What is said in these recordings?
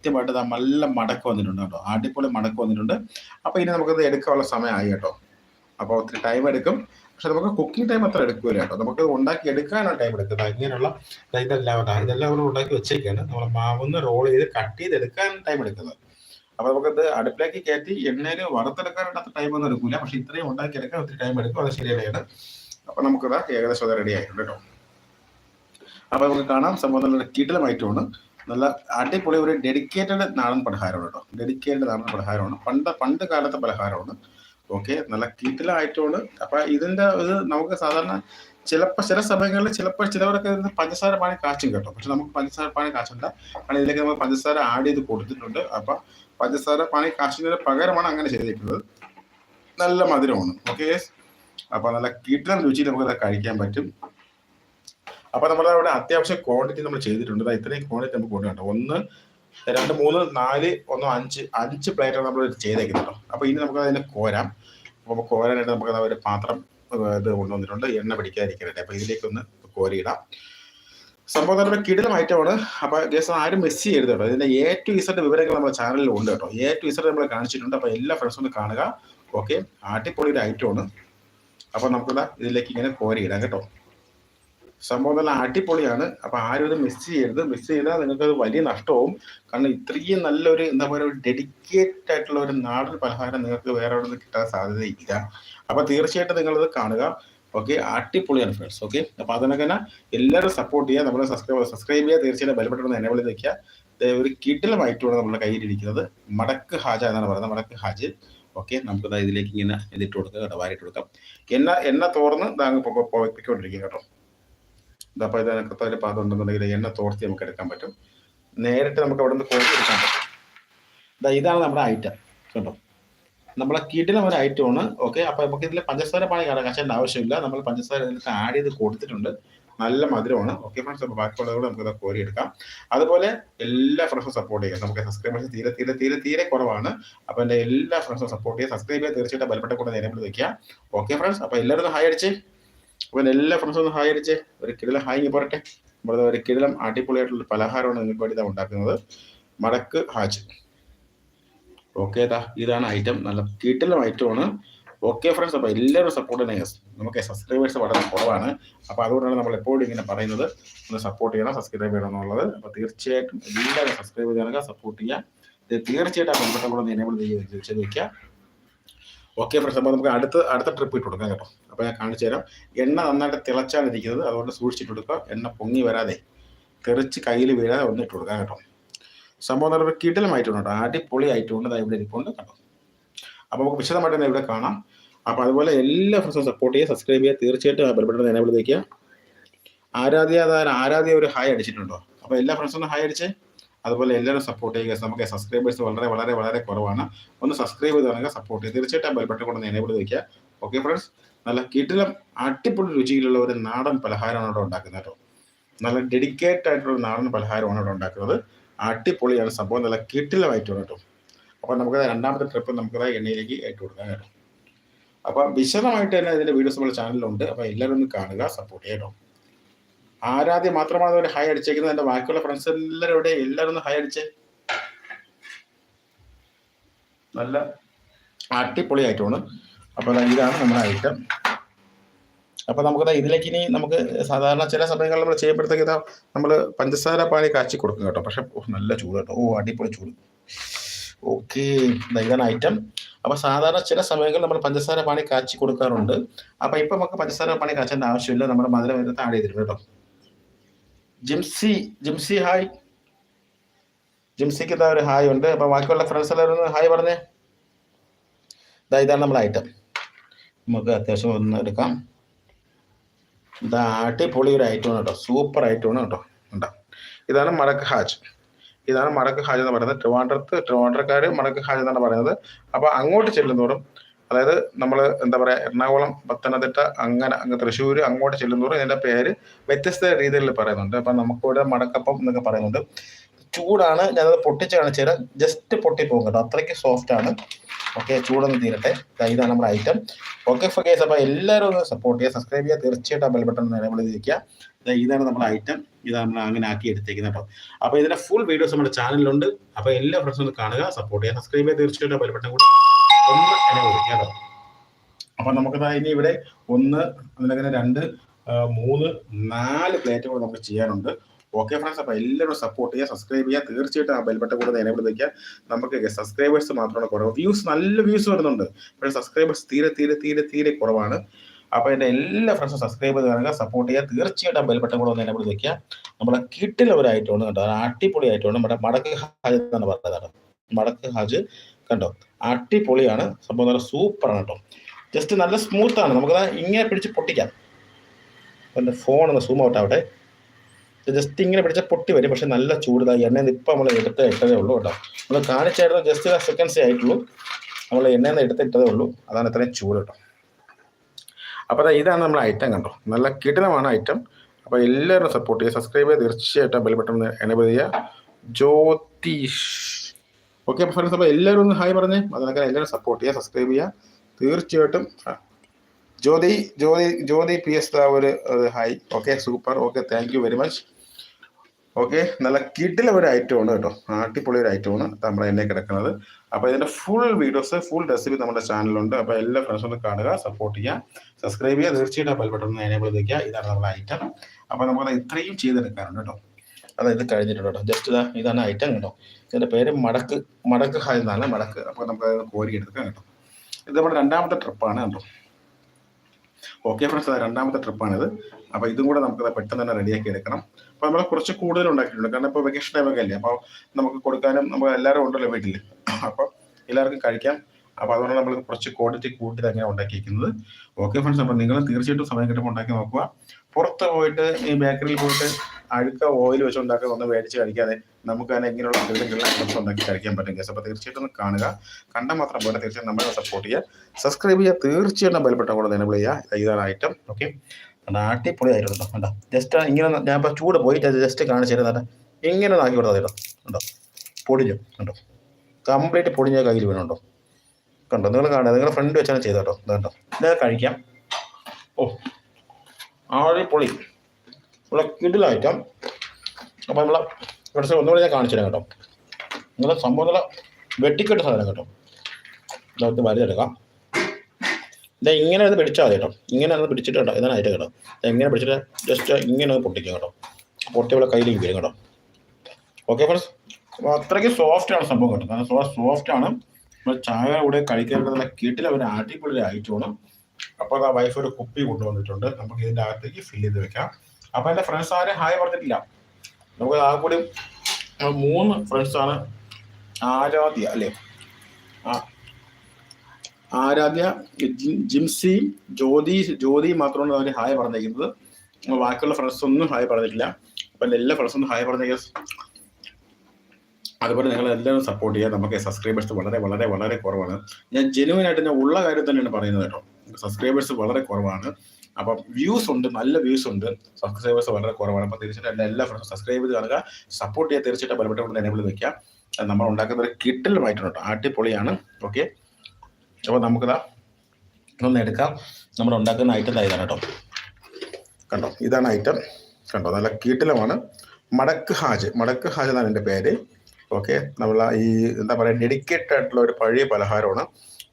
കൃത്യമായിട്ട് നല്ല മടക്കം വന്നിട്ടുണ്ട് കേട്ടോ. അടിപൊളി മടക്കം വന്നിട്ടുണ്ട്. അപ്പോൾ ഇനി നമുക്കത് എടുക്കാനുള്ള സമയമായി കേട്ടോ. അപ്പോൾ ഒത്തിരി ടൈം എടുക്കും. പക്ഷെ നമുക്ക് കുക്കിംഗ് ടൈം അത്ര എടുക്കില്ല കേട്ടോ. നമുക്ക് ഉണ്ടാക്കി എടുക്കാനാണ് ടൈം എടുക്കുന്നത്. ഇങ്ങനെയുള്ള ഇതെല്ലാം ഇതെല്ലാം കൂടെ ഉണ്ടാക്കി വെച്ചേക്കാണ്. നമ്മൾ മാവൊന്ന് റോൾ ചെയ്ത് കട്ട് ചെയ്ത് എടുക്കാൻ ടൈം എടുക്കുന്നത്. അപ്പോൾ നമുക്കത് അടുപ്പിലേക്ക് കയറ്റി എണ്ണയിൽ വറുത്തെടുക്കാനായിട്ട് അത്ര ടൈം ഒന്നും എടുക്കില്ല പക്ഷെ ഇത്രയും ഉണ്ടാക്കി എടുക്കാൻ ഒത്തിരി ടൈം എടുക്കും. അത് ശരിയാണ് അപ്പോൾ നമുക്കത് ഏകദേശം അത് റെഡി ആയിട്ടുണ്ട് കേട്ടോ. അപ്പോൾ നമുക്ക് കാണാം. സംഭവം നല്ല കിടിലമായിട്ടാണ് നല്ല അടിപൊളി ഒരു ഡെഡിക്കേറ്റഡ് നാടൻ പലഹാരമാണ് കേട്ടോ. ഡെഡിക്കേറ്റഡ് നാടൻ പലഹാരമാണ്. പണ്ട് പണ്ട് കാലത്തെ പലഹാരമാണ്. ഓക്കെ നല്ല കിടിലമായിട്ടാണ് അപ്പൊ ഇതിന്റെ ഇത് നമുക്ക് സാധാരണ ചിലപ്പോൾ ചില സമയങ്ങളിൽ ചിലപ്പോൾ ചിലവരൊക്കെ പഞ്ചസാര പാനി കാച്ചും കേട്ടോ. പക്ഷെ നമുക്ക് പഞ്ചസാര പാനി കാച്ചണ്ട. കാരണം ഇതിലേക്ക് നമ്മൾ പഞ്ചസാര ആഡ് ചെയ്ത് കൊടുത്തിട്ടുണ്ട്. അപ്പൊ പഞ്ചസാര പാനി കാച്ചുന്നതിന് പകരമാണ് അങ്ങനെ ചെയ്തിരിക്കുന്നത്. നല്ല മധുരമാണ്. ഓക്കെ അപ്പൊ നല്ല കിടിലം രുചിയിൽ നമുക്ക് കഴിക്കാൻ പറ്റും. അപ്പൊ നമ്മുടെ അവിടെ അത്യാവശ്യം ക്വാണ്ടിറ്റി നമ്മൾ ചെയ്തിട്ടുണ്ട്. ഇത്രയും ക്വാണ്ടിറ്റി നമുക്ക് കൊണ്ടുപോകണ്ട ഒന്ന് രണ്ട് മൂന്ന് നാല് ഒന്ന് അഞ്ച് അഞ്ച് പ്ലേറ്റാണ് നമ്മൾ ചെയ്തേക്കുന്നുണ്ടോ അപ്പോൾ അപ്പൊ ഇനി നമുക്ക് അതിനെ കോരാം. അപ്പൊ കോരാനായിട്ട് നമുക്ക് ഒരു പാത്രം ഇത് കൊണ്ടുവന്നിട്ടുണ്ട്. എണ്ണ പിടിക്കാതിരിക്കാനായിട്ട് അപ്പൊ ഇതിലേക്ക് ഒന്ന് കോരിയിടാം. സംഭവം തന്നെ കിടിലം ഐറ്റമാണ് അപ്പൊ ഗസ് ആരും മിസ് ചെയ്യരുത് കേട്ടോ ഇതിന്റെ എ ടു ഇസഡ് വിവരങ്ങൾ നമ്മുടെ ചാനലിൽ ഉണ്ട് കേട്ടോ എ ടു ഇസഡ് നമ്മൾ കാണിച്ചിട്ടുണ്ട്. അപ്പൊ എല്ലാ ഫ്രണ്ട്സും ഒന്ന് കാണുക. ഓക്കെ അടിപൊളി ഒരു ഐറ്റമാണ് അപ്പൊ നമുക്കിതാ ഇതിലേക്ക് ഇങ്ങനെ കോരിയിടാം കേട്ടോ. സംഭവം നല്ല അടിപൊളിയാണ്. അപ്പൊ ആരും ഇത് മിസ് ചെയ്യരുത്. മിസ് ചെയ്താൽ നിങ്ങൾക്ക് അത് വലിയ നഷ്ടവും കാരണം ഇത്രയും നല്ലൊരു എന്താ പറയുക ഒരു ഡെഡിക്കേറ്റഡ് ആയിട്ടുള്ള ഒരു നാടൻ പലഹാരം നിങ്ങൾക്ക് വേറെ എവിടെ നിന്ന് കിട്ടാൻ സാധ്യതയില്ല. അപ്പൊ തീർച്ചയായിട്ടും നിങ്ങളത് കാണുക. ഓക്കെ? അടിപൊളിയാണ് ഫ്രണ്ട്സ് ഓക്കെ? അപ്പൊ അതിനൊക്കെ തന്നെ എല്ലാവരും സപ്പോർട്ട് ചെയ്യുക. നമ്മൾ സബ്സ്ക്രൈബ് സബ്സ്ക്രൈബ് ചെയ്യുക. തീർച്ചയായിട്ടും ബലപ്പെട്ടൊന്ന് വെക്കുക. ദേ ഒരു കിട്ടിലുമായിട്ടാണ് നമ്മുടെ കയ്യിലിരിക്കുന്നത് മടക്ക് ഹാജ എന്നാണ് പറയുന്നത്. മടക്ക് ഹാജ്. ഓക്കെ? നമുക്ക് ഇതിലേക്ക് ഇങ്ങനെ ഇതിട്ട് കൊടുക്കുക വാരിട്ട് കൊടുക്കാം. എണ്ണ എണ്ണ തോർന്ന് ദാങ്ങ് പൊയ്ക്കൊണ്ടിരിക്കുക കേട്ടോ. അപ്പോൾ ഇതിനകത്ത് ഒരു പാത്രം ഉണ്ടെന്നുണ്ടെങ്കിൽ എണ്ണ തോർത്തി നമുക്ക് എടുക്കാൻ പറ്റും. നേരിട്ട് നമുക്ക് അവിടെ നിന്ന് കോരി എടുക്കാൻ പറ്റും. ദാ ഇതാണ് നമ്മുടെ ഐറ്റം കേട്ടോ നമ്മളെ കിടിലം ഒരു ഐറ്റമാണ് ഓക്കെ അപ്പോൾ നമുക്ക് ഇതിൽ പഞ്ചസാര പാനി കാച്ചേണ്ട ആവശ്യമില്ല. നമ്മൾ പഞ്ചസാര ഇതിനകത്ത് ആഡ് ചെയ്ത് കൊടുത്തിട്ടുണ്ട്. നല്ല മധുരമാണ്. ഓക്കെ ഫ്രണ്ട്സ് അപ്പോൾ നമുക്ക് ഇത് കോരി എടുക്കാം. അതുപോലെ എല്ലാ ഫ്രണ്ട്സും സപ്പോർട്ട് ചെയ്യുക. നമുക്ക് സബ്സ്ക്രൈബേഴ്സ് തീരെ തീരെ തീരെ തീരെ കുറവാണ്. അപ്പോൾ എന്റെ എല്ലാ ഫ്രണ്ട്സും സപ്പോർട്ട് ചെയ്യുക. സബ്സ്ക്രൈബ് ചെയ്യുക തീർച്ചയായിട്ടും ബലപ്പെട്ട കൂടെ നേരം വെക്കുക. ഓക്കെ ഫ്രണ്ട്സ് അപ്പോൾ എല്ലാവരും ഹൈ അടിച്ചേ. അപ്പോൾ എല്ലാ ഫ്രണ്ട്സും ഒന്ന് ഹായ് അടിച്ച് ഒരു കിടിലം ഹായ് പോരട്ടെ. നമ്മുടെ ഒരു കിടിലം അടിപൊളിയായിട്ടുള്ള പലഹാരമാണ് നിങ്ങൾക്ക് വേണ്ടി ഉണ്ടാക്കുന്നത്. മടക്ക് ഹാജ്. ഓക്കെ ദാ ഇതാണ് ഐറ്റം നല്ല കിടിലം ഐറ്റമാണ് ഓക്കെ ഫ്രണ്ട്സ് അപ്പോൾ എല്ലാവരും സപ്പോർട്ട് തന്നെ നമുക്ക് സബ്സ്ക്രൈബേഴ്സ് വളരെ കുറവാണ്. അപ്പോൾ അതുകൊണ്ടാണ് നമ്മൾ എപ്പോഴും ഇങ്ങനെ പറയുന്നത്. ഒന്ന് സപ്പോർട്ട് ചെയ്യണം സബ്സ്ക്രൈബ് ചെയ്യണം എന്നുള്ളത്. അപ്പോൾ തീർച്ചയായിട്ടും എല്ലാവരും സബ്സ്ക്രൈബ് ചെയ്യുക സപ്പോർട്ട് ചെയ്യുക. തീർച്ചയായിട്ടും ആ ബന്ധപ്പെട്ട കൂടെ എനേബിൾ ചെയ്ത് വെക്കുക ഓക്കെ ഫ്രണ്ട്സ് അപ്പോൾ നമുക്ക് അടുത്ത അടുത്ത ട്രിപ്പ് ഇട്ട് കൊടുക്കാം കേട്ടോ. അപ്പോൾ ഞാൻ കാണിച്ചു തരാം. എണ്ണ നന്നായിട്ട് തിളച്ചാണ് ഇരിക്കുന്നത് അതുകൊണ്ട് സൂക്ഷിച്ചിട്ട് കൊടുക്കുക. എണ്ണ പൊങ്ങി വരാതെ. തെറിച്ച് കയ്യിൽ വീഴാതെ ഒന്ന് ഇട്ട് കൊടുക്കാം കേട്ടോ. സംഭവം നല്ല കിടലമായിട്ടുണ്ട് കേട്ടോ. അടിപൊളി ആയിട്ടുണ്ട് ഇവിടെ ഇരിപ്പുണ്ട് കേട്ടോ. അപ്പോൾ നമുക്ക് വിശദമായിട്ട് തന്നെ ഇവിടെ കാണാം. അപ്പോൾ അതുപോലെ എല്ലാ ഫ്രണ്ട്സും സപ്പോർട്ട് ചെയ്യുക സബ്സ്ക്രൈബ് ചെയ്യുക. തീർച്ചയായിട്ടും ആ ബെൽബട്ടൺ എനേബിൾ വിളിക്കുക ആരാധ്യ അതായത് ആരാധ്യ ഒരു ഹായ് അടിച്ചിട്ടുണ്ടോ? അപ്പോൾ എല്ലാ ഫ്രണ്ട്സും ഹായ് അടിച്ചേ. അതുപോലെ എല്ലാവരും സപ്പോർട്ട് ചെയ്യുക. നമുക്ക് സബ്സ്ക്രൈബേഴ്സ് വളരെ വളരെ വളരെ കുറവാണ്. ഒന്ന് സബ്സ്ക്രൈബ് ചെയ്ത് തുടങ്ങുക സപ്പോർട്ട് ചെയ്യുക തീർച്ചയായിട്ടും ബെൽബട്ടൺ കൊണ്ട് എനേബിൾ വയ്ക്കുക ഓക്കെ ഫ്രണ്ട്സ് നല്ല കിട്ടിലും അടിപൊളി രുചിയിലുള്ള ഒരു നാടൻ പലഹാരമാണ് ഇവിടെ ഉണ്ടാക്കുന്നത് കേട്ടോ. നല്ല ഡെഡിക്കേറ്റ് ആയിട്ടുള്ള നാടൻ പലഹാരമാണ് ഇവിടെ ഉണ്ടാക്കുന്നത്. അടിപൊളിയാണ്. സംഭവം നല്ല കിട്ടിലമായിട്ടാണ് കേട്ടോ. അപ്പോൾ നമുക്ക് രണ്ടാമത്തെ ട്രിപ്പ് നമുക്ക് എണ്ണയിലേക്ക് ഏറ്റു കൊടുക്കാം കേട്ടോ. അപ്പോൾ വിശദമായിട്ട് തന്നെ ഇതിന്റെ വീഡിയോസ് നമ്മുടെ ചാനലിലുണ്ട് അപ്പോൾ എല്ലാവരും ഒന്ന് കാണുക സപ്പോർട്ട് ചെയ്യട്ടോ ആരാധ്യം മാത്രമാണ് അവർ ഹൈ അടിച്ചേക്കുന്നത്? എന്റെ ബാക്കിയുള്ള ഫ്രണ്ട്സ് എല്ലാവരും ഇവിടെ എല്ലാവരും ഹൈ അടിച്ചേ. നല്ല അടിപൊളി ആയിട്ടാണ് അപ്പോൾ ഇതാണ് നമ്മുടെ ഐറ്റം അപ്പോൾ നമുക്ക് ഇതിലേക്ക് ഇനി നമുക്ക് സാധാരണ ചില സമയങ്ങളിൽ നമ്മൾ ചെയ്യുമ്പോഴത്തേക്ക് നമ്മൾ പഞ്ചസാര പാനി കാച്ചി കൊടുക്കും കേട്ടോ. പക്ഷെ നല്ല ചൂട് കേട്ടോ. ഓ അടിപൊളി ചൂട്. ഓക്കെ ഇതാണ് ഐറ്റം അപ്പൊ സാധാരണ ചില സമയങ്ങളിൽ നമ്മൾ പഞ്ചസാര പാനി കാച്ചി കൊടുക്കാറുണ്ട്. അപ്പൊ ഇപ്പൊ നമുക്ക് പഞ്ചസാര പാനി കാച്ചേണ്ട ആവശ്യമില്ല. നമ്മുടെ മധുരം വരുന്നത് ആഡ് ചെയ്തിട്ടുണ്ട് കേട്ടോ. ജിംസി ജിംസി ഹായ് ജിംസിക്ക് എന്താ ഒരു ഹായ് ഉണ്ട്. അപ്പൊ ബാക്കിയുള്ള ഫ്രണ്ട്സ് എല്ലാവരും ഹായ് പറഞ്ഞേ. ഇതാ ഇതാണ് നമ്മുടെ ഐറ്റം നമുക്ക് അത്യാവശ്യം ഒന്ന് എടുക്കാം. ഇതാ അടിപൊളി ഒരു ഐറ്റമാണ് കേട്ടോ. സൂപ്പർ ഐറ്റമാണ് കേട്ടോ. ഉണ്ടാ ഇതാണ് മടക്ക് ഹാജ്. ഇതാണ് മടക്ക് ഹാജ് എന്ന് പറയുന്നത് ട്രിവാൻഡ്രത്ത് ട്രിവാൻഡ്രക്കാർ മടക്ക് ഹാജ് എന്നാണ് പറയുന്നത്. അപ്പോൾ അങ്ങോട്ട് ചെല്ലുന്തോറും അതായത് നമ്മൾ എന്താ പറയുക എറണാകുളം പത്തനംതിട്ട അങ്ങനെ അങ്ങ് തൃശ്ശൂർ അങ്ങോട്ട് ചെല്ലുന്തോറും ഇതിന്റെ പേര് വ്യത്യസ്ത രീതിയിൽ പറയുന്നുണ്ട്. അപ്പം നമുക്കിവിടെ മടക്കപ്പം എന്നൊക്കെ പറയുന്നുണ്ട്. ചൂടാണ് ഞാനത് പൊട്ടിച്ച് കാണിച്ചു തരാം. ജസ്റ്റ് പൊട്ടിപ്പോകും കേട്ടോ. അത്രയ്ക്ക് സോഫ്റ്റ് ആണ്. ഓക്കെ ചൂടൊന്ന് തീരട്ടെ. ഇതാണ് നമ്മുടെ ഐറ്റം ഓക്കെ ഫക്കേസ് അപ്പോൾ എല്ലാവരും ഒന്ന് സപ്പോർട്ട് ചെയ്യുക. സബ്സ്ക്രൈബ് ചെയ്യുക. തീർച്ചയായിട്ടും ആ ബെൽ ബട്ടൺ എനേബിൾ ഇതാണ് നമ്മുടെ ഐറ്റം ഇതാണ് നമ്മൾ അങ്ങനെ ആക്കി എടുത്തേക്കുന്നത്. അപ്പം അപ്പോൾ ഇതിന്റെ ഫുൾ വീഡിയോസ് നമ്മുടെ ചാനലിലുണ്ട് അപ്പോൾ എല്ലാ ഫ്രണ്ട്സും ഒന്ന് കാണുക സപ്പോർട്ട് ചെയ്യുക. സബ്സ്ക്രൈബ് ചെയ്യുക. തീർച്ചയായിട്ടും ആ ബെൽ ബട്ടൺ കൂടി ഒന്ന് എന്നെ വിളിക്കാം കേട്ടോ നമുക്ക് ഇനി ഇവിടെ ഒന്ന് അതിനങ്ങനെ രണ്ട് മൂന്ന് നാല് പ്ലേറ്റുകൾ നമുക്ക് ചെയ്യാനുണ്ട്. ഓക്കെ ഫ്രണ്ട്സ് അപ്പോൾ എല്ലാവരും സപ്പോർട്ട് ചെയ്യുക സബ്സ്ക്രൈബ് ചെയ്യുക. തീർച്ചയായിട്ടും ആ ബെൽബട്ട കൂടെ എനേബിൾ വയ്ക്കുക നമുക്ക് സബ്സ്ക്രൈബേഴ്സ് മാത്രമാണ് കുറവ്. വ്യൂസ് നല്ല വ്യൂസ് വരുന്നുണ്ട്. പക്ഷേ സബ്സ്ക്രൈബേഴ്സ് തീരെ തീരെ തീരെ തീരെ കുറവാണ്. അപ്പോൾ എന്റെ എല്ലാ ഫ്രണ്ട്സും സബ്സ്ക്രൈബ് ചെയ്ത് കാണുക സപ്പോർട്ട് ചെയ്യുക. തീർച്ചയായിട്ടും ആ ബെൽബട്ട കൂടെ ഒന്ന് എനേബിൾ വയ്ക്കുക നമ്മളെ കിട്ടിലവരായിട്ടുണ്ട് കേട്ടോ അടിപൊളിയായിട്ടുണ്ട് നമ്മുടെ മടക്ക് ഹാജ് എന്നാണ് പറഞ്ഞത് മടക്ക് ഹാജ് കണ്ടോ? അടിപൊളിയാണ്. സംഭവം നല്ല സൂപ്പറാണ് കേട്ടോ. ജസ്റ്റ് നല്ല സ്മൂത്ത് ആണ്. നമുക്കത് ഇങ്ങനെ പിടിച്ച് പൊട്ടിക്കാം. എന്റെ ഫോൺ ഒന്ന് സൂം ഔട്ട് ആവട്ടെ. ജസ്റ്റ് ഇങ്ങനെ പിടിച്ച പൊട്ടി വരും. പക്ഷെ നല്ല ചൂടായി എണ്ണയിൽ നിന്ന് ഇപ്പം നമ്മൾ എടുത്ത് ഇട്ടതേ ഉള്ളൂ കേട്ടോ. നമ്മൾ കാണിച്ചായിരുന്നു ജസ്റ്റ് സെക്കൻഡ്സേ ആയിട്ടുള്ളൂ. നമ്മൾ എണ്ണയിൽ നിന്ന് എടുത്തിട്ടതേ ഉള്ളൂ. അതാണ് ഇത്രയും ചൂട് കേട്ടോ. അപ്പോൾ ഇതാണ് നമ്മുടെ ഐറ്റം കണ്ടോ. നല്ല കിടിലമാണ് ഐറ്റം അപ്പോൾ എല്ലാവരും സപ്പോർട്ട് ചെയ്യുക. സബ്സ്ക്രൈബ് ചെയ്യുക. തീർച്ചയായിട്ടും ബെൽ ബട്ടൺ ചെയ്യുക. ജ്യോതിഷ് ഓക്കെ അപ്പോൾ ഫ്രണ്ട്സ് അപ്പോൾ എല്ലാവരും ഒന്ന് ഹായ് പറഞ്ഞേ. അതിനൊക്കെ എല്ലാവരും സപ്പോർട്ട് ചെയ്യുക സബ്സ്ക്രൈബ് ചെയ്യുക. തീർച്ചയായിട്ടും ജ്യോതി ജ്യോതി ജ്യോതി പി എസ് ഒരു hi okay super okay thank you very much okay നല്ല കിഡിലെ ഒരു ഐറ്റം ഉണ്ട് കേട്ടോ. അടിപൊളി ഒരു ഐറ്റം ആണ് നമ്മുടെ എന്നെ കിടക്കുന്നത്. അപ്പോൾ ഇതിന്റെ ഫുൾ വീഡിയോസ് ഫുൾ റെസിപ്പി നമ്മുടെ ചാനലുണ്ട് അപ്പോൾ എല്ലാ ഫ്രണ്ട്സും കാണുക സപ്പോർട്ട് ചെയ്യുക സബ്സ്ക്രൈബ് ചെയ്യുക. തീർച്ചയായിട്ടും ബെൽ ബട്ടൺ എനേബിൾ ഇതാണ് നമ്മുടെ ഐറ്റം അപ്പോൾ നമുക്ക് ഇത്രയും ചെയ്തെടുക്കാറുണ്ട് കേട്ടോ. അത് ഇത് കഴിഞ്ഞിട്ടുണ്ട് കേട്ടോ. ജസ്റ്റ് ഇതാ ഇതാണ് ഐറ്റം കേട്ടോ. ഇതിന്റെ പേര് മടക്ക് മടക്ക് ഹായ് എന്നാണ് മടക്ക്. അപ്പോൾ നമ്മൾ കോരി എടുക്കാം കേട്ടോ. ഇത് നമ്മുടെ രണ്ടാമത്തെ ട്രിപ്പാണ് കേട്ടോ. ഓക്കെ ഫ്രണ്ട്സ് രണ്ടാമത്തെ ട്രിപ്പാണിത് അപ്പോൾ ഇതും കൂടെ നമുക്ക് പെട്ടെന്ന് തന്നെ റെഡിയാക്കി എടുക്കണം. അപ്പോൾ നമ്മൾ കുറച്ച് കൂടുതൽ ഉണ്ടാക്കിയിട്ടുണ്ട്. കാരണം ഇപ്പോൾ വെക്കേഷൻ ടൈമൊക്കെ അല്ലേ? അപ്പോൾ നമുക്ക് കൊടുക്കാനും നമുക്ക് എല്ലാവരും ഉണ്ടല്ലോ വീട്ടിൽ അപ്പോൾ എല്ലാവർക്കും കഴിക്കാം. അപ്പോൾ അതുകൊണ്ട് നമ്മൾ കുറച്ച് ക്വാണ്ടിറ്റി കൂട്ടി തന്നെയാണ് ഉണ്ടാക്കിയിരിക്കുന്നത്. ഓക്കെ ഫ്രണ്ട്സ് അപ്പോൾ നിങ്ങൾ തീർച്ചയായിട്ടും സമയം കിട്ടുമ്പോൾ ഉണ്ടാക്കി നോക്കുക. പുറത്ത് പോയിട്ട് ഈ ബേക്കറിയിൽ പോയിട്ട് അഴുക്ക ഓയിൽ വെച്ച് ഉണ്ടാക്കി ഒന്ന് മേടിച്ച് കഴിക്കാതെ നമുക്ക് തന്നെ ഇങ്ങനെയുള്ള എന്തെങ്കിലും ഐറ്റംസ് ഉണ്ടാക്കി കഴിക്കാൻ പറ്റും. ഗസ് അപ്പോൾ തീർച്ചയായിട്ടും ഒന്ന് കാണുക. കണ്ടാൽ മാത്രം പോലെ തീർച്ചയായിട്ടും നമ്മളെ സപ്പോർട്ട് ചെയ്യുക. സബ്സ്ക്രൈബ് ചെയ്യുക. തീർച്ചയായിട്ടും ബലപ്പെട്ട കൂടെ എനേബിൾ ചെയ്യുക. ഇതാണ് ഐറ്റം ഓക്കെ അടിപൊളി ആയിരുന്നു കേട്ടോ. ജസ്റ്റ് ഇങ്ങനെ ഞാൻ ഇപ്പോൾ ചൂട് പോയിട്ട് ജസ്റ്റ് കാണിച്ചു തരുന്ന ഇങ്ങനെ നാക്കി കൊടുത്താൽ കേട്ടോ. ഉണ്ടോ പൊടിഞ്ഞു കണ്ടോ? കംപ്ലീറ്റ് പൊടിഞ്ഞ കയ്യിൽ വീണുണ്ടോ കണ്ടോ? നിങ്ങൾ കാണുക. നിങ്ങളുടെ ഫ്രണ്ട് വെച്ചാണ് ചെയ്തോ കേട്ടോ. ഇത് ഇത് കഴിക്കാം. ഓ അടിപൊളി ഇവിടെ കിടില ഐറ്റം അപ്പോൾ നമ്മളെ കുറച്ച് ഒന്നുകൂടെ ഞാൻ കാണിച്ചു തരാം കേട്ടോ. നിങ്ങളെ സംഭവം നല്ല വെട്ടിക്കെട്ട് സാധനം കേട്ടോ. ഇതൊക്കെ വലുതെടുക്കാം ഇതാ ഇങ്ങനെ ഒന്ന് പിടിച്ചാൽ മതി കേട്ടോ. ഇങ്ങനെ ഒന്ന് പിടിച്ചിട്ട് കേട്ടോ. ഇതാണ് ഐറ്റം കേട്ടോ. ഇങ്ങനെ പിടിച്ചിട്ട് ജസ്റ്റ് ഇങ്ങനെ ഒന്ന് പൊട്ടിക്കും കേട്ടോ. പൊട്ടി ഇവിടെ കയ്യിലേക്ക് വരും കേട്ടോ. ഓക്കെ ഫ്രണ്ട്സ് അപ്പോൾ അത്രയ്ക്ക് സോഫ്റ്റ് ആണ് സംഭവം കേട്ടോ. നല്ല സോഫ്റ്റ് ആണ്. നമ്മൾ ചായ കൂടെ കഴിക്കാൻ നല്ല കീട്ടിൽ അവർ അടിപൊളി ഐറ്റമാണ് അപ്പോൾ ആ വൈഫ് ഒരു കുപ്പി കൊണ്ടുവന്നിട്ടുണ്ട്. നമുക്ക് ഇതിന്റെ അകത്തേക്ക് ഫിൽ ചെയ്ത് വെക്കാം. അപ്പോൾ എന്റെ ഫ്രണ്ട്സ് ആരും ഹായ് പറഞ്ഞിട്ടില്ല. നമുക്ക് ആ കൂടി മൂന്ന് ഫ്രണ്ട്സാണ് ആരാധ്യ അല്ലേ? ആ ആരാധ്യ ജിംസി ജ്യോതി ജ്യോതി മാത്രമാണ് അവർ ഹായ് പറഞ്ഞേക്കുന്നത് അപ്പോൾ ബാക്കിയുള്ള ഫ്രണ്ട്സ് ഒന്നും ഹായ് പറഞ്ഞിട്ടില്ല. അപ്പം എല്ലാ ഫ്രണ്ട്സും ഹായ് പറഞ്ഞേക്കാം അതുപോലെ നിങ്ങൾ എല്ലാവരും സപ്പോർട്ട് ചെയ്യുക. നമുക്ക് സബ്സ്ക്രൈബേഴ്സ് വളരെ വളരെ വളരെ കുറവാണ്. ഞാൻ ജെനുവൻ ആയിട്ട് ഞാൻ ഉള്ള കാര്യം തന്നെയാണ് പറയുന്നത് കേട്ടോ. സബ്സ്ക്രൈബേഴ്സ് വളരെ കുറവാണ്. അപ്പം വ്യൂസ് ഉണ്ട് നല്ല വ്യൂസ് ഉണ്ട്. സബ്സ്ക്രൈബേഴ്സ് വളരെ കുറവാണ്. അപ്പം തീർച്ചയായിട്ടും എല്ലാ ഫ്രണ്ട്സും സബ്സ്ക്രൈബ് ചെയ്ത് കാണുക. സപ്പോർട്ട് ചെയ്യാൻ തീർച്ചയായിട്ടും ബലപ്പെട്ട കൊണ്ട് എനേബിൾ വെക്കുക നമ്മൾ ഉണ്ടാക്കുന്ന ഒരു കിട്ടലുമായിട്ടുണ്ട് കേട്ടോ. അടിപൊളിയാണ്. ഓക്കെ അപ്പോൾ നമുക്കിതാ ഒന്ന് എടുക്കാം. നമ്മൾ ഉണ്ടാക്കുന്ന ഐറ്റം ഇതാണ് കേട്ടോ. കണ്ടോ? ഇതാണ് ഐറ്റം കണ്ടോ? നല്ല കീട്ടിലമാണ്. മടക്ക് ഹാജ്. മടക്ക് ഹാജ് എന്നാണ് എന്റെ പേര്. ഓക്കെ നമ്മൾ ഈ എന്താ പറയുക ഡെഡിക്കേറ്റഡ് ആയിട്ടുള്ള ഒരു പഴയ പലഹാരമാണ്.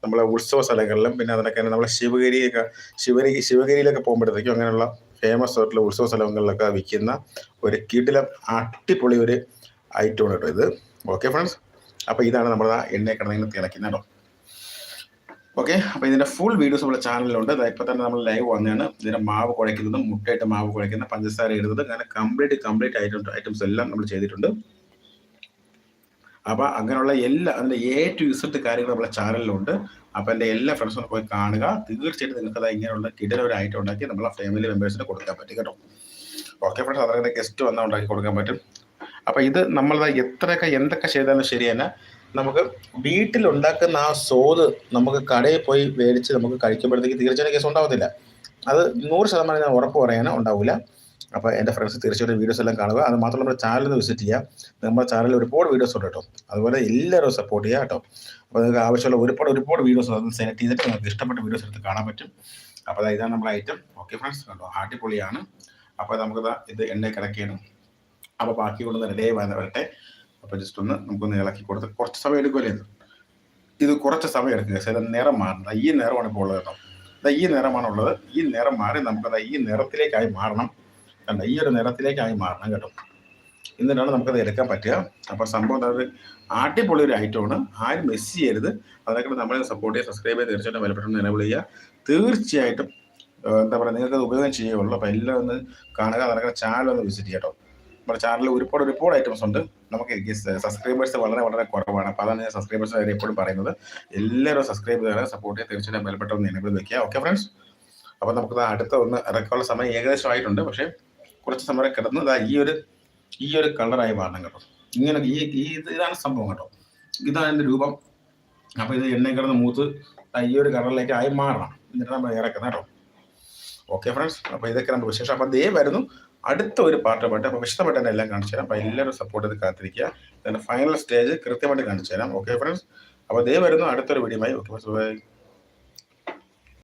നമ്മളെ ഉത്സവ സ്ഥലങ്ങളിലും പിന്നെ അതിനൊക്കെ തന്നെ നമ്മളെ ശിവഗിരിയൊക്കെ ശിവഗിരി ശിവഗിരിയിലൊക്കെ പോകുമ്പോഴത്തേക്കും അങ്ങനെയുള്ള ഫേമസ് ആയിട്ടുള്ള ഉത്സവ സ്ഥലങ്ങളിലൊക്കെ വിൽക്കുന്ന ഒരു കീട്ടിലെ അടിപൊളി ഒരു ഐറ്റമാണ് കേട്ടോ ഇത്. ഓക്കെ ഫ്രണ്ട്സ് അപ്പോൾ ഇതാണ് നമ്മൾ ആ എണ്ണ കിടന്നിങ്ങനെ തിളയ്ക്കുന്നത് കേട്ടോ. ഓക്കെ അപ്പോൾ ഇതിന്റെ ഫുൾ വീഡിയോസ് നമ്മുടെ ചാനലിലുണ്ട് ഇപ്പോൾ തന്നെ നമ്മൾ ലൈവ് വന്നതാണ്. ഇതിന്റെ മാവ് കുഴയ്ക്കുന്നതും മുട്ടയിട്ട് മാവ് കുഴയ്ക്കുന്ന പഞ്ചസാര ഇടുന്നത് അങ്ങനെ കംപ്ലീറ്റ് കംപ്ലീറ്റ് ഐറ്റം ഐറ്റംസ് എല്ലാം നമ്മൾ ചെയ്തിട്ടുണ്ട്. അപ്പോൾ അങ്ങനെയുള്ള എല്ലാ അതിന്റെ എ ടു ഇസഡ് കാര്യങ്ങൾ നമ്മുടെ ചാനലിലുണ്ട് അപ്പോൾ എന്റെ എല്ലാ ഫ്രണ്ട്സും പോയി കാണുക. തീർച്ചയായിട്ടും നിങ്ങൾക്ക് അത് ഇങ്ങനെയുള്ള കിടല ഒരു ഐറ്റം ഉണ്ടാക്കി നമ്മളെ ഫാമിലി മെമ്പേഴ്സിന് കൊടുക്കാൻ പറ്റും കേട്ടോ. ഓക്കെ ഫ്രണ്ട്സ് അതൊക്കെ ഗസ്റ്റ് വന്നാൽ ഉണ്ടാക്കി കൊടുക്കാൻ പറ്റും. അപ്പോൾ ഇത് നമ്മൾ എത്രയൊക്കെ എന്തൊക്കെ ചെയ്താലും ശരി തന്നെ നമുക്ക് വീട്ടിൽ ഉണ്ടാക്കുന്ന ആ സോത് നമുക്ക് കടയിൽ പോയി മേടിച്ച് നമുക്ക് കഴിക്കുമ്പോഴത്തേക്ക് തീർച്ചയായിട്ടും കേസ് ഉണ്ടാവത്തില്ല. അത് നൂറ് ശതമാനം ഞാൻ ഉറപ്പ് പറയാനോ ഉണ്ടാവില്ല അപ്പോൾ എന്റെ ഫ്രണ്ട്സ് തീർച്ചയായിട്ടും വീഡിയോസ് എല്ലാം കാണുക. അത് മാത്രമല്ല നമ്മുടെ ചാനൽ വിസിറ്റ് ചെയ്യുക നമ്മുടെ ചാനലിൽ ഒരുപാട് വീഡിയോസ് ഉണ്ട് കേട്ടോ. അതുപോലെ എല്ലാവരും സപ്പോർട്ട് ചെയ്യുക കേട്ടോ. അപ്പോൾ നിങ്ങൾക്ക് ആവശ്യമുള്ള ഒരുപാട് ഒരുപാട് വീഡിയോസ് അത് സെലക്ട് ചെയ്തിട്ട് നിങ്ങൾക്ക് ഇഷ്ടപ്പെട്ട വീഡിയോസ് എടുത്ത് കാണാൻ പറ്റും. അപ്പോൾ ഇതാണ് നമ്മുടെ ഐറ്റം ഓക്കെ ഫ്രണ്ട്സ് കണ്ടോ? അടിപൊളിയാണ്. അപ്പോൾ നമുക്ക് ഇത് എണ്ണ കിടക്കുകയാണ്. അപ്പോൾ ബാക്കി കൊണ്ടുവന്ന് റെഡിയായി വരട്ടെ. അപ്പോൾ ജസ്റ്റ് ഒന്ന് നമുക്കൊന്ന് ഇളക്കി കൊടുത്ത് കുറച്ച് സമയം എടുക്കുമല്ലേ ഇത്? ഇത് കുറച്ച് സമയം എടുക്കുക ചില നിറം മാറണം. ഈ നിറമാണ് ഇപ്പോൾ ഉള്ളത് കേട്ടോ. ഈ നിറമാണ് ഉള്ളത് ഈ നിറം മാറി നമുക്കത് ഈ നിറത്തിലേക്കായി മാറണം. കണ്ട ഈ ഒരു നിറത്തിലേക്കായി മാറണം കേട്ടോ. എന്നിട്ടാണ് നമുക്കത് എടുക്കാൻ പറ്റുക. അപ്പോൾ സംഭവം അതായത് അടിപൊളി ഒരു ഐറ്റമാണ് ആരും മിസ് ചെയ്യരുത്. അതൊക്കെ നമ്മളെ സപ്പോർട്ട് ചെയ്യുക സബ്സ്ക്രൈബ് ചെയ്ത് തീർച്ചയായിട്ടും വിലപ്പെട്ടെന്ന് എനേബിൾ ചെയ്യുക. തീർച്ചയായിട്ടും എന്താ പറയുക നിങ്ങൾക്ക് അത് ഉപയോഗം ചെയ്യുള്ളൂ അപ്പോൾ എല്ലാം ഒന്ന് കാണുക അതൊക്കെ ചാനൽ ഒന്ന് വിസിറ്റ് ചെയ്യട്ടോ നമ്മുടെ ചാനലിൽ ഒരുപാട് ഒരുപാട് ഐറ്റംസ് ഉണ്ട്. നമുക്ക് സബ്സ്ക്രൈബേഴ്സ് വളരെ വളരെ കുറവാണ്. അപ്പോൾ അതാണ് ഞാൻ സബ്സ്ക്രൈബേഴ്സ് കാര്യം എപ്പോഴും പറയുന്നത്. എല്ലാവരും സബ്സ്ക്രൈബ് ചെയ്യുക സപ്പോർട്ട് ചെയ്യുക തീർച്ചയായിട്ടും വിലപ്പെട്ടൊന്ന് എനേബിൾ വെക്കുക. ഓക്കെ ഫ്രണ്ട്സ് അപ്പോൾ നമുക്ക് അടുത്ത ഒന്ന് ഇറക്കാനുള്ള സമയം ഏകദേശം ആയിട്ടുണ്ട്. പക്ഷേ കുറച്ച് സമയം കിടന്ന് ദാ ഈ ഒരു ഈ ഒരു കളറായി മാറണം കേട്ടോ. ഇങ്ങനെ ഈ ഈ ഇത് ഇതാണ് സംഭവം കേട്ടോ. ഇതാണ് എന്റെ രൂപം. അപ്പോൾ ഇത് എണ്ണ കിടന്ന് മൂത്ത് ഈ ഒരു കളറിലേക്ക് ആയി മാറണം. എന്നിട്ട് നമ്മൾ ഇറക്കുന്നത് കേട്ടോ. ഓക്കെ ഫ്രണ്ട്സ് അപ്പോൾ ഇതൊക്കെ നമ്മുടെ വിശേഷം. അപ്പോൾ ദേ വരുന്നു അടുത്ത ഒരു പാട്ടുമായിട്ട്. അപ്പോൾ വിശദമായിട്ട് തന്നെ എല്ലാം കാണിച്ചു തരാം. അപ്പോൾ എല്ലാവരും സപ്പോർട്ട് ചെയ്ത് കാത്തിരിക്കുക. ഫൈനൽ സ്റ്റേജ് കൃത്യമായിട്ട് കാണിച്ചു തരാം. ഓക്കെ ഫ്രണ്ട്സ് അപ്പോൾ ദേ വരുന്നു അടുത്തൊരു വീഡിയോമായി ഓക്കെ ബൈ